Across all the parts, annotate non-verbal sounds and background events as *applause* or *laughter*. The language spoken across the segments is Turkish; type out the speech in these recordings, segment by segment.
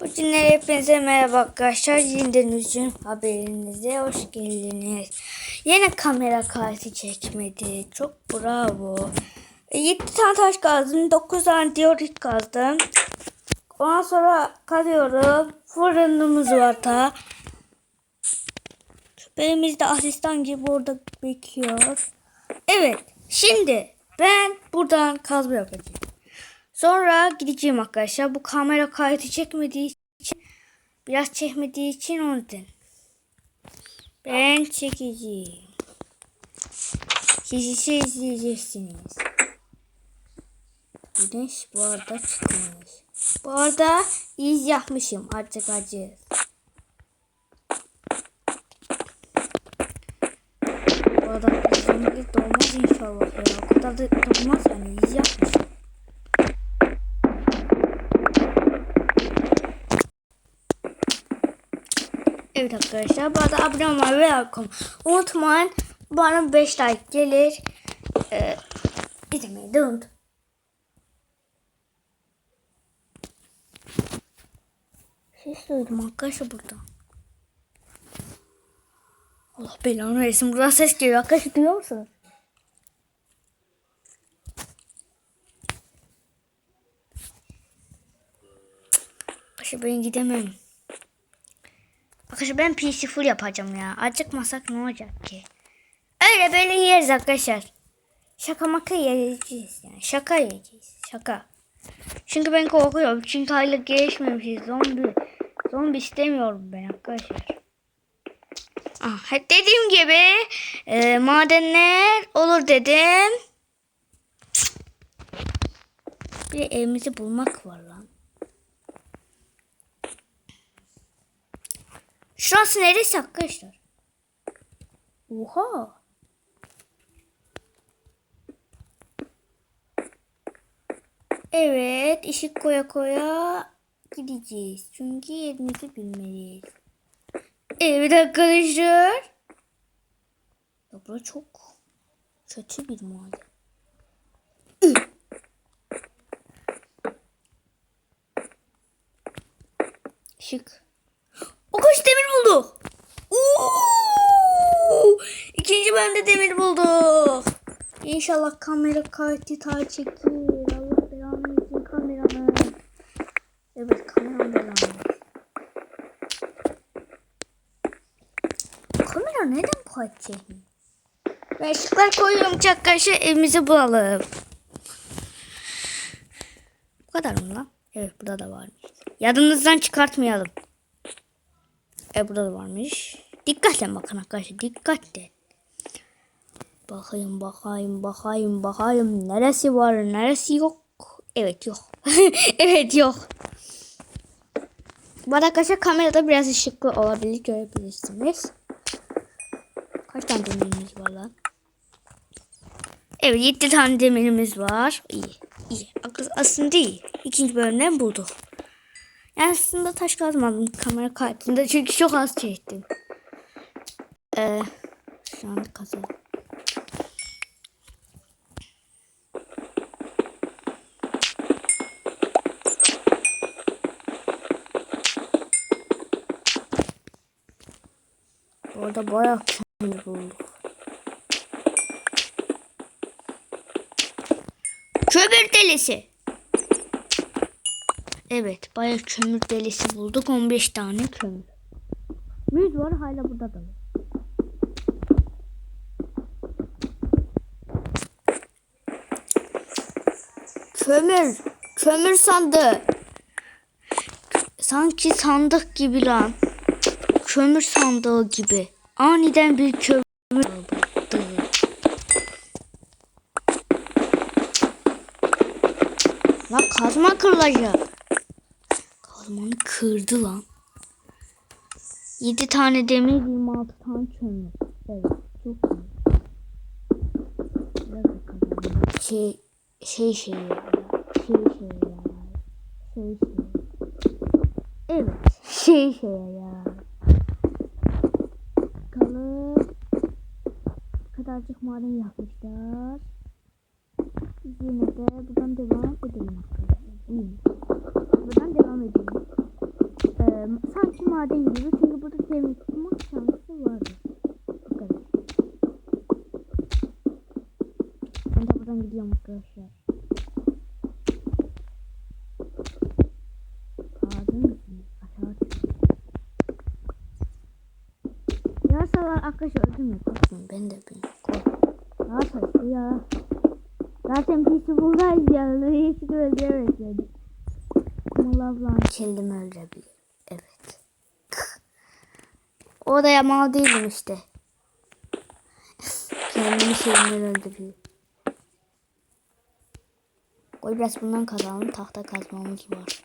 Bugünler hepinize merhaba arkadaşlar. Yeniden üzüm haberinize hoş geldiniz. Yine kamera kartı çekmedi. Çok bravo. 7 tane taş kazdım. 9 tane diorit kazdım. Ondan sonra kazıyorum. Fırınımız var da. Benim de asistan gibi burada bekliyor. Evet. Şimdi ben buradan kazma yapacağım. Sonra gideceğim arkadaşlar. Bu kamera kaydı çekmediği için biraz çekmediği için o yüzden. Ben çekeceğim. Siz ise izleyeceksiniz. Güneş bu arada çıkmış. Bu arada iz yapmışım. Artık acı. Bu arada dolmaz inşallah ya. O kadar da dolmaz yani iz yapmışım. Evet arkadaşlar arada abone olmayı ve unutmayın. Bana 5 like gelir. Ee, izlemeyi de unut. Ses duydum arkadaşlar burada. Allah belanı versin. Buradan ses geliyor. Arkadaşlar duyuyor musunuz? Arkadaşlar ben gidemem. Arkadaşlar ben PC full yapacağım ya. Acıkmasak ne olacak ki? Öyle böyle yeriz arkadaşlar. Şaka maka yiyeceğiz yani. Şaka yiyeceğiz. Şaka. Çünkü ben korkuyorum. Çünkü hala gelişmemişiz. Zombi. Zombi istemiyorum ben arkadaşlar. Ah, dediğim gibi e, madenler olur dedim. Bir evimizi bulmak var lan. Şurası neresi arkadaşlar? Oha. Evet, ışık koya koya gideceğiz. Çünkü yerimizi bilmeliyiz. Evet arkadaşlar. Ya burası çok kötü bir mahalle. Işık. O kaç demir bulduk. Oo! İkinci bölümde demir bulduk. İnşallah kamera kaydı ta çekir. Allah belanı versin kameranı. Evet kameram belanı. Kamera neden kadar çekmiyor? Ben ışıklar koyuyorum çakkaşı evimizi bulalım. Bu kadar mı lan? Evet burada da varmış. Yadınızdan çıkartmayalım. E burada da varmış. Dikkatle bakın arkadaşlar. Dikkatle. Bakayım bakayım bakayım bakayım. Neresi var neresi yok. Evet yok. *laughs* evet yok. Bu arada arkadaşlar kamerada biraz ışıklı olabilir görebilirsiniz. Kaç tane demirimiz var lan? Evet 7 tane demirimiz var. İyi. iyi. Aslında iyi. İkinci bölümden bulduk. Yani aslında taş kazmadım kamera kartında çünkü çok az çektim. Ee, şu anda kazalım. Orada bayağı kömür bulduk. Kömür delisi. Evet bayağı kömür delisi bulduk. 15 tane kömür. Müz var hala burada da. Kömür. Kömür sandığı. Sanki sandık gibi lan. Kömür sandığı gibi. Aniden bir kömür aldı. Lan kazma kırılacak. Kazmanı kırdı lan. 7 tane demir 26 tane kömür. Evet çok iyi. Şey şey şey. Şey şey. Şey şey. Evet. Şey şey ya. Kadarcık maden yapmışlar. Yine de buradan devam edelim. Buradan devam edelim. sanki maden gibi çünkü burada demir tutmak şansı vardı. Bu kadar. Ben de buradan gidiyorum arkadaşlar. Ağzım mısın? Aşağı düştüm. Yarasalar arkadaşlar öldürmüyor. Korkmayın ben de bir kork. Yarasa ya. Zaten pisi buradayız ya. Hiç öldüremeyiz yani. Ama lavlan kendimi öldürebilir. Evet. O da yamal değilim işte. Kendimi şeyimden öldürüyor. Koy biraz bundan kazanalım. Tahta kazmamız var.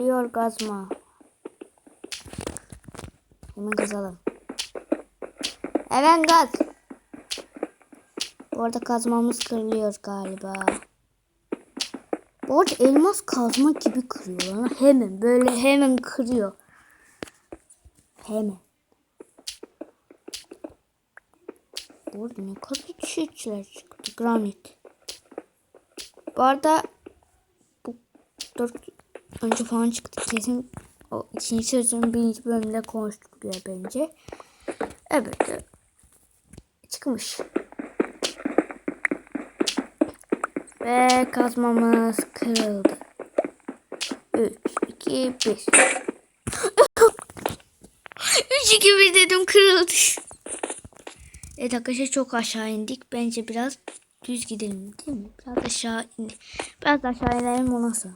Görüyor kazma. Hemen kazalım. Evet gaz. Bu arada kazmamız kırılıyor galiba. Bu arada elmas kazma gibi kırıyor. Hemen böyle hemen kırıyor. Hemen. Bu arada ne kadar çiçekler çıktı. Granit. Bu arada bu dört önce falan çıktı. Kesin o ikinci sezonun birinci bölümünde konuştuk ya bence. Evet. Çıkmış. Ve kazmamız kırıldı. 3, 2, 1. 3, 2, 1 dedim kırıldı. Evet arkadaşlar çok aşağı indik. Bence biraz düz gidelim değil mi? Biraz aşağı indik. Biraz aşağı inelim ondan sonra.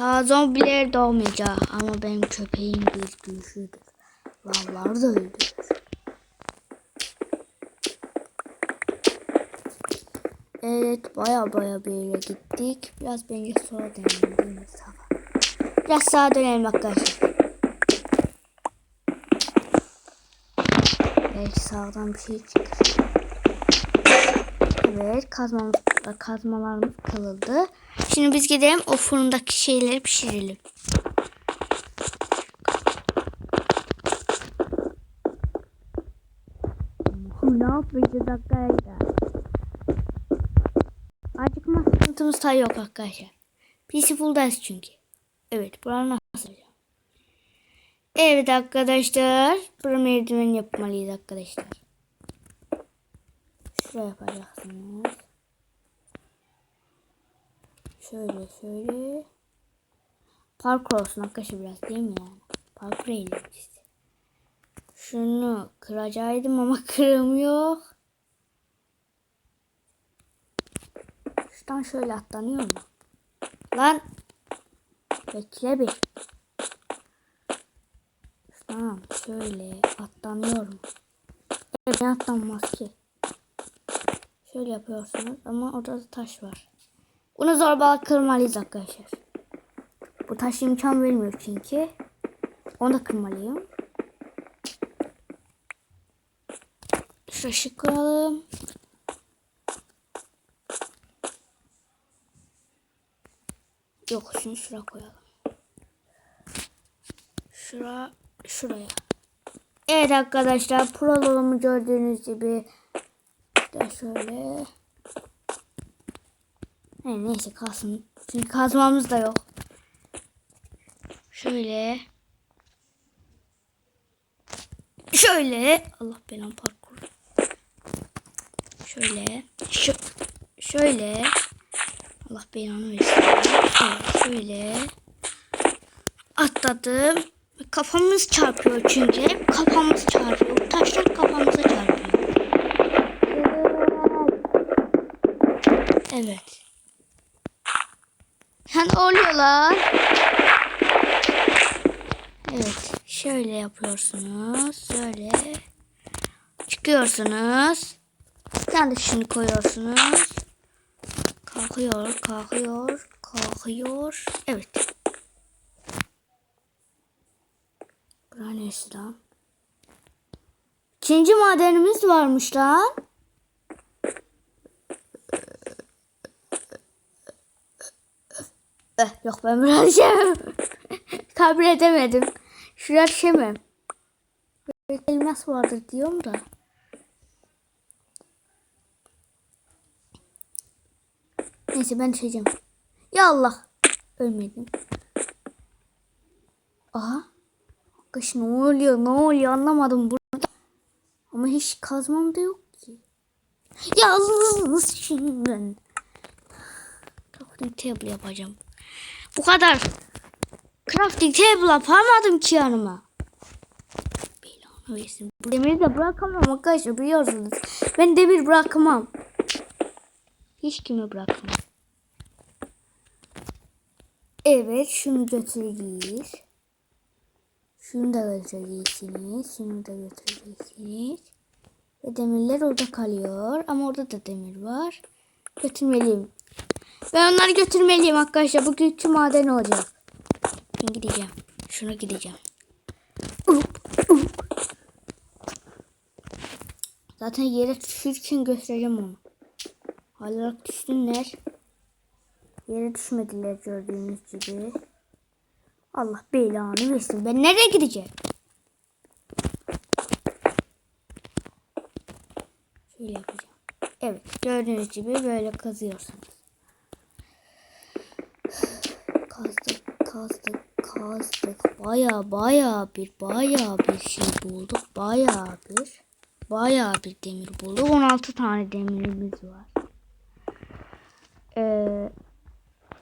Ta zombiler doğmayacak ama benim köpeğim bir güçlüdür. Lavlar da öldürür. Evet baya baya bir yere gittik. Biraz bence sola dönelim değil mi? Sağa. Biraz sağa dönelim arkadaşlar. Belki sağdan bir şey çıkar. Evet kazmamız, kazmalarımız kırıldı. Şimdi biz gidelim o fırındaki şeyleri pişirelim. Ne yapacağız arkadaşlar? Acıkma sıkıntımız da yok arkadaşlar. Peaceful'dayız çünkü. Evet buranın nasıl? Evet arkadaşlar. Buraya merdiven yapmalıyız arkadaşlar. Şuraya yapacaksınız. Şöyle şöyle. Parkur olsun arkadaşlar biraz değil mi yani? Parkur eğlencesi. Şunu kıracaktım ama *laughs* kıramıyor. Şuradan şöyle atlanıyor mu? Lan. Bekle bir. Şuradan şöyle atlanıyorum. Evet atlanmaz ki. Şöyle yapıyorsunuz ama orada da taş var. Bunu zorbalık kırmalıyız arkadaşlar. Bu taş imkan vermiyor çünkü. Onu da kırmalıyım. Şu ışık kıralım. Yok şunu şuraya koyalım. Şura, şuraya. Evet arkadaşlar prologumu gördüğünüz gibi de şöyle. He, neyse kalsın. Çünkü kazmamız da yok. Şöyle. Şöyle. Allah belanı parkur. Şöyle. Şu, şöyle. Allah belanı versin. Şöyle. Atladım. Kafamız çarpıyor çünkü. Kafamız çarpıyor. Taşlar kafamıza çarpıyor. Evet. Yani oluyor lan. Evet. Şöyle yapıyorsunuz. Şöyle. Çıkıyorsunuz. Bir tane de şunu koyuyorsunuz. Kalkıyor, kalkıyor, kalkıyor. Evet. Bura neresi lan? İkinci madenimiz varmış lan. Yok ben biraz *laughs* şey kabul edemedim. Şuraya düşemem. Elmas vardır diyorum da. Neyse ben düşeceğim. Ya Allah. Ölmedim. Aha. Kış ne oluyor ne oluyor anlamadım burada. Ama hiç kazmam da yok ki. Ya nasıl şimdi ben? Crafting table yapacağım. Bu kadar. Crafting table yapamadım ki yanıma. Demiri de bırakamam arkadaşlar biliyorsunuz. Ben demir bırakamam. Hiç kimi bırakamam. Evet şunu götüreceğiz. Şunu da götüreceksiniz. Şunu da götüreceksiniz. Ve demirler orada kalıyor. Ama orada da demir var. Götürmeliyim. Ben onları götürmeliyim arkadaşlar. Bu güçlü maden olacak. Ben gideceğim. Şuna gideceğim. Zaten yere düşürken göstereceğim onu. Hala düştünler. Yere düşmediler gördüğünüz gibi. Allah belanı versin. Ben nereye gideceğim? Şöyle yapacağım. Evet gördüğünüz gibi böyle kazıyorsunuz. Kazdık kazdık. Baya baya bir baya bir şey bulduk. Baya bir baya bir demir bulduk. 16 tane demirimiz var. Ee,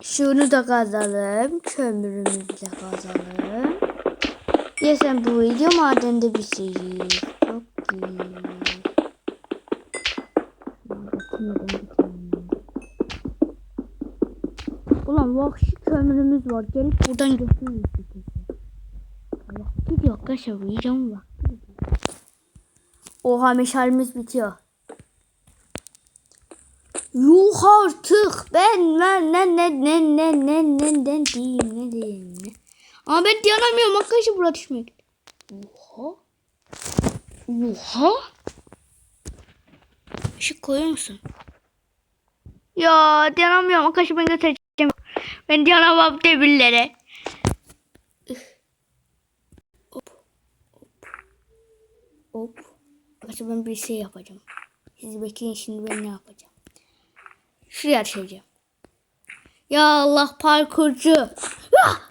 şunu da kazalım. Kömürümüzü de kazalım. Ya sen bu video madende bir şey. Çok iyi. Vahşi kömürümüz var. Gelip buradan götürürüz. Allah gidiyor arkadaşlar. Uyuyacağım bak. Oha meşalimiz bitiyor. Yuh artık. Ben ben ne ne ne ne ne ne ne diyeyim ne diyeyim ne. Ama ben dayanamıyorum arkadaşlar burada düşmek. Oha. Oha. Işık koyuyor musun? Ya dayanamıyorum arkadaşlar ben götüreceğim. Ben dayanamam demirlere. Hop. Hop. Hop. Arkadaşlar ben bir şey yapacağım. Siz bekleyin şimdi ben ne yapacağım. Şuraya düşeceğim. Ya Allah parkurcu. Ah!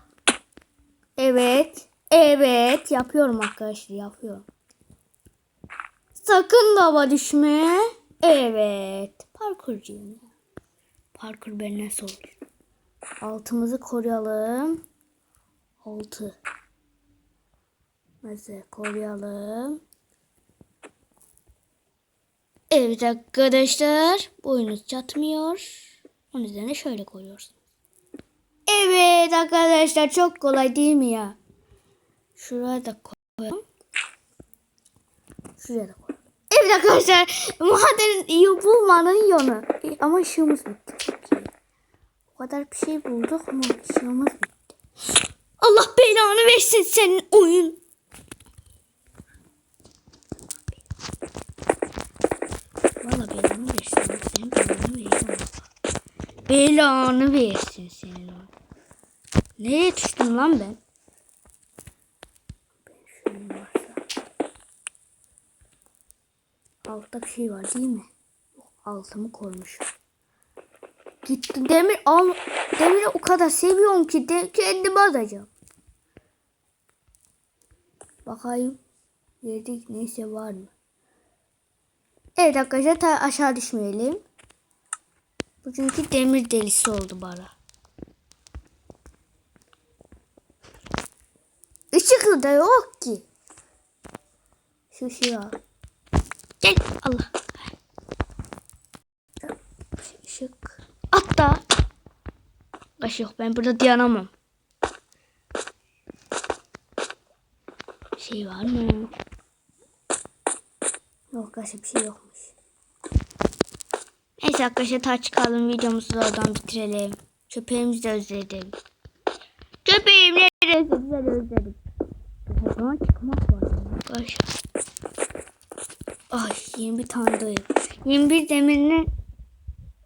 Evet. Evet. Yapıyorum arkadaşlar. Yapıyorum. Sakın lava düşme. Evet. Parkurcuyum. Parkur ben nasıl olur? Altımızı koruyalım. Altı. Nasıl koruyalım? Evet arkadaşlar. Boyunuz çatmıyor. Onun üzerine şöyle koyuyorsunuz. Evet arkadaşlar çok kolay değil mi ya? Şuraya da koyalım. Şuraya da koyalım. Evet arkadaşlar maden iyi bulmanın yolu. Ama ışığımız bitti. O kadar bir şey bulduk ama ışığımız bitti. Allah belanı versin senin oyun. Valla belanı versin. Senin belanı versin. Belanı versin senin o. Nereye düştüm lan ben? Altta bir şey var değil mi? Yok, Altımı koymuş. Gitti demir al. Demiri o kadar seviyorum ki de kendime atacağım. Bakayım. Yerde neyse var mı? Evet arkadaşlar aşağı düşmeyelim. Bu çünkü demir delisi oldu bana. Işıklı da yok ki. Şu şey. Gel Allah. Işık. Hatta. Kaş yok ben burada dayanamam. Şey var mı? Yok kaşı bir şey yokmuş. Neyse arkadaşlar ta çıkalım videomuzu da oradan bitirelim. Köpeğimizi de özledim. Köpeğim nerede? Güzel özledim. Buradan çıkmak var arkadaşlar. Ay 21 tane değil. 21 demirini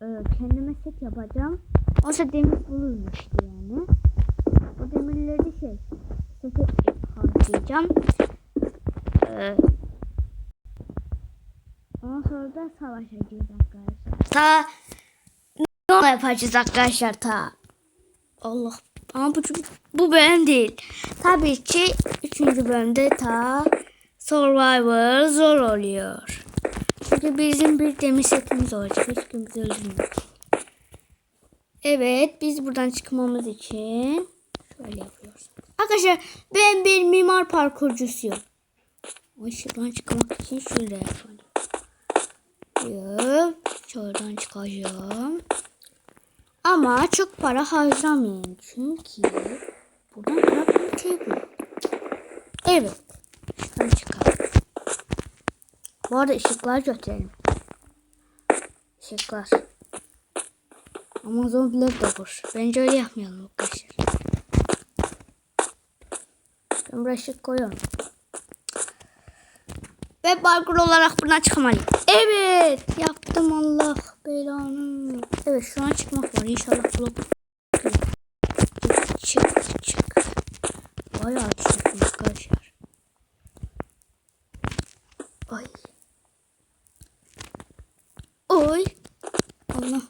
e, kendime set yapacağım. Oysa demir bulurmuştu yani. O demirleri şey sete harcayacağım. Ee, ondan sonra da savaşacağız arkadaşlar. Ta ne yapacağız arkadaşlar ta. Allah. Ama bu, bu bölüm değil. Tabii ki 3. bölümde ta Survivor zor oluyor. Çünkü bizim bir demir setimiz olacak. Hiç kimse öldürmüyor. Evet biz buradan çıkmamız için şöyle yapıyoruz. Arkadaşlar ben bir mimar parkurcusuyum. Ay şuradan çıkmak için şöyle yapalım. Yok, şuradan çıkacağım. Ama çok para harcamayın. Çünkü buradan para bu. Evet. Şuradan çıkalım. Bu arada ışıklar götürelim. Işıklar. Ama zombiler de vur. Bence öyle yapmayalım arkadaşlar. Ben buraya ışık koyuyorum. Ve parkur olarak buradan çıkamayız. Evet. Yaptım Allah belanı. Evet şu an çıkmak var. İnşallah blok. Çık çık. Bayağı çıktım arkadaşlar. Ay. Oy. Allah.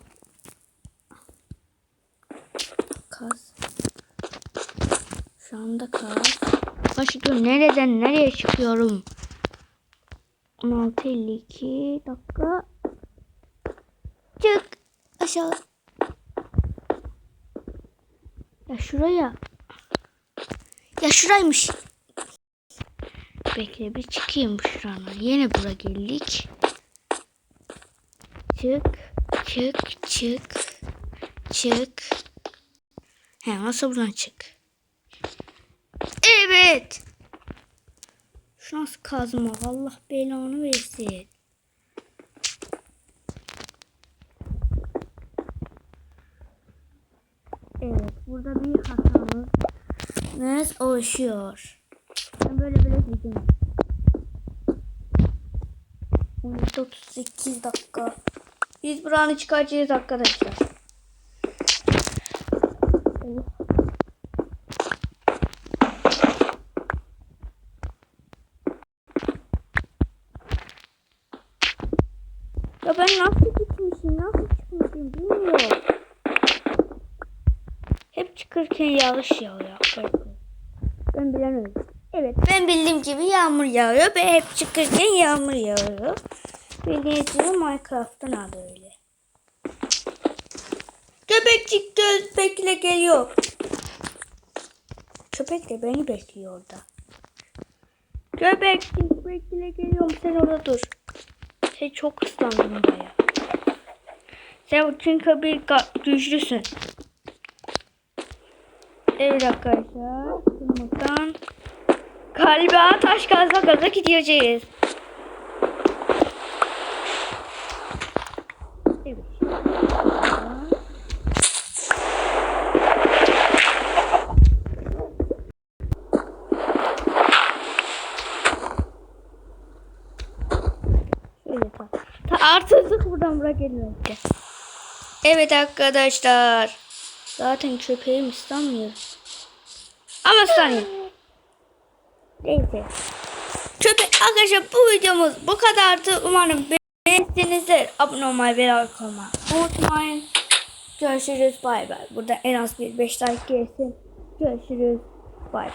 Kaz. Şu anda kaz. Başlıyorum. Nereden nereye çıkıyorum? 16.52 dakika. Çık. Aşağı. Ya şuraya. Ya şuraymış. Bekle bir çıkayım şurana. Yine bura geldik. Çık. Çık. Çık. Çık. He nasıl buradan çık. Evet. Şu nasıl kazma? Allah belanı versin. Evet, burada bir hatamız oluşuyor. Ben böyle böyle gideyim. 38 dakika. Biz buranı çıkaracağız arkadaşlar. Ben nasıl gitmişim, nasıl çıkmışım bilmiyorum. Hep çıkırken yağış yağıyor. Ben bilemedim. Evet ben bildiğim gibi yağmur yağıyor ve hep çıkırken yağmur yağıyor. Bildiğiniz gibi Minecraft'tan adı öyle. Köpekçik göz bekle geliyor. Köpek de beni bekliyor orada. Köpekçik bekle geliyorum sen orada dur. Sen çok ıslandın baya. Sen çünkü bir güçlüsün. Evet arkadaşlar. Buradan galiba taş kazma gaza gideceğiz. Evet. Evet. Ta artık buradan buraya geliyor. Evet arkadaşlar. Zaten köpeğim ıslanmıyor. Ama ıslanıyor. Neyse. Köpek arkadaşlar bu videomuz bu kadardı. Umarım beğenmişsinizdir. Abone olmayı ve like olmayı unutmayın. Görüşürüz. Bay bay. Burada en az bir 5 like gelsin. Görüşürüz. Bay bay.